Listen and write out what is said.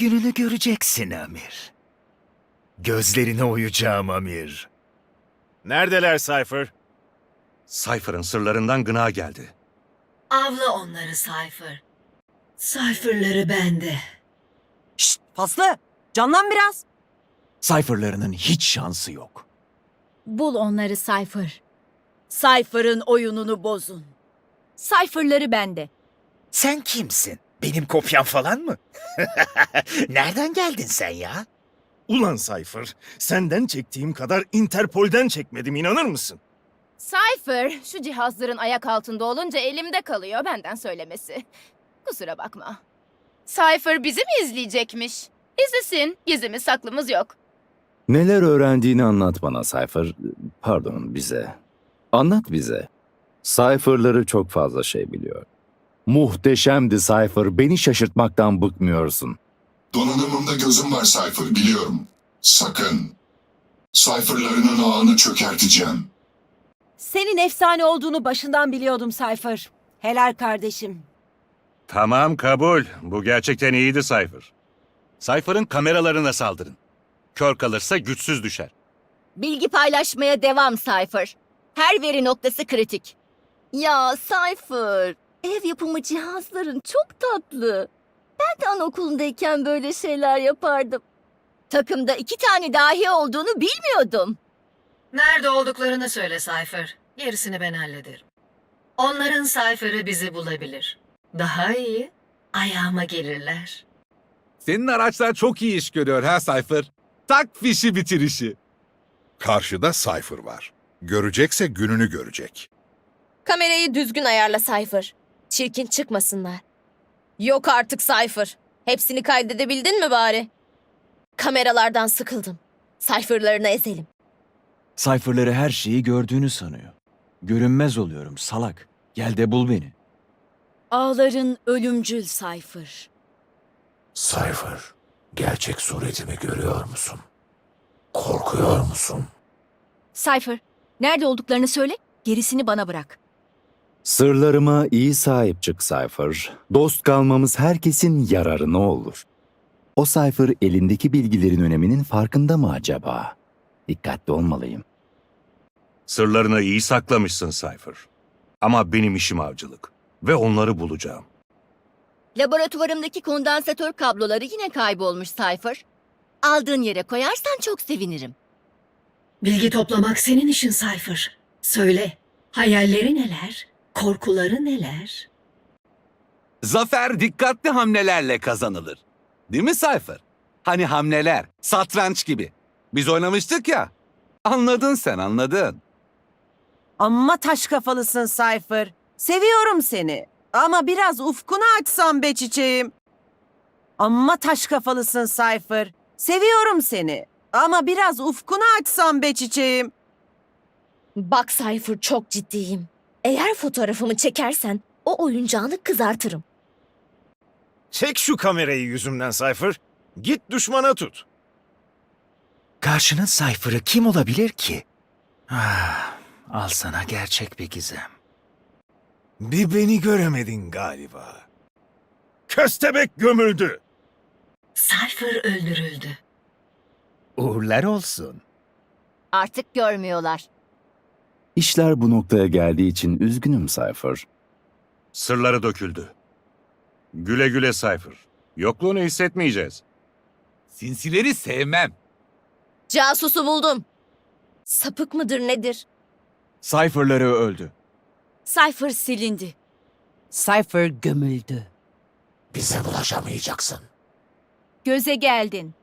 Gününü göreceksin Amir. Gözlerine uyacağım Amir. Neredeler Cypher? Cypher'ın sırlarından gına geldi. Avla onları Cypher. Cypher'ları bende. Şşt Faslı canlan biraz. Cypher'larının hiç şansı yok. Bul onları Cypher. Cypher'ın oyununu bozun. Cypher'ları bende. Sen kimsin? Benim kopyam falan mı? Nereden geldin sen ya? Ulan Cypher, senden çektiğim kadar Interpol'den çekmedim inanır mısın? Cypher, şu cihazların ayak altında olunca elimde kalıyor benden söylemesi. Kusura bakma. Cypher bizi mi izleyecekmiş? İzlesin, gizimiz saklımız yok. Neler öğrendiğini anlat bana Cypher. Pardon bize. Anlat bize. Cypher'ları çok fazla şey biliyor. Muhteşemdi Cypher. Beni şaşırtmaktan bıkmıyorsun. Donanımımda gözüm var Cypher biliyorum. Sakın. Cypher'larının ağını çökerteceğim. Senin efsane olduğunu başından biliyordum Cypher. Helal kardeşim. Tamam kabul. Bu gerçekten iyiydi Cypher. Cypher'ın kameralarına saldırın. Kör kalırsa güçsüz düşer. Bilgi paylaşmaya devam Cypher. Her veri noktası kritik. Ya Cypher, ev yapımı cihazların çok tatlı. Ben de anaokulundayken böyle şeyler yapardım. Takımda iki tane dahi olduğunu bilmiyordum. Nerede olduklarını söyle Cypher. Gerisini ben hallederim. Onların Cypher'ı bizi bulabilir. Daha iyi, ayağıma gelirler. Senin araçlar çok iyi iş görüyor ha Cypher. Tak fişi bitirişi. Karşıda Cypher var. Görecekse gününü görecek. Kamerayı düzgün ayarla Cypher. Çirkin çıkmasınlar. Yok artık Cypher. Hepsini kaydedebildin mi bari? Kameralardan sıkıldım. Cypher'larını ezelim. Cypher'ları her şeyi gördüğünü sanıyor. Görünmez oluyorum salak. Gel de bul beni. Ağların ölümcül Cypher. Cypher, gerçek suretimi görüyor musun? Korkuyor musun? Cypher, nerede olduklarını söyle, gerisini bana bırak. Sırlarıma iyi sahip çık Cypher. Dost kalmamız herkesin yararına olur. O Cypher elindeki bilgilerin öneminin farkında mı acaba? Dikkatli olmalıyım. Sırlarını iyi saklamışsın Cypher. Ama benim işim avcılık. Ve onları bulacağım. Laboratuvarımdaki kondansatör kabloları yine kaybolmuş Cypher. Aldığın yere koyarsan çok sevinirim. Bilgi toplamak senin işin Cypher. Söyle, hayalleri neler? Korkuları neler? Zafer dikkatli hamlelerle kazanılır. Değil mi Cypher? Hani hamleler, satranç gibi. Biz oynamıştık ya. Anladın sen anladın. Amma taş kafalısın Cypher. Seviyorum seni. Ama biraz ufkunu açsam be çiçeğim. Amma taş kafalısın Cypher. Seviyorum seni. Ama biraz ufkunu açsam be çiçeğim. Bak Cypher çok ciddiyim. Eğer fotoğrafımı çekersen o oyuncağını kızartırım. Çek şu kamerayı yüzümden Cypher. Git düşmana tut. Karşının Cypher'ı kim olabilir ki? Ah, al sana gerçek bir gizem. Bir beni göremedin galiba. Köstebek gömüldü. Cypher öldürüldü. Uğurlar olsun. Artık görmüyorlar. İşler bu noktaya geldiği için üzgünüm Cypher. Sırları döküldü. Güle güle Cypher. Yokluğunu hissetmeyeceğiz. Sinsileri sevmem. Casusu buldum. Sapık mıdır nedir? Cypher'ları öldü. Cypher silindi. Cypher gömüldü. Bize bulaşamayacaksın. Göze geldin.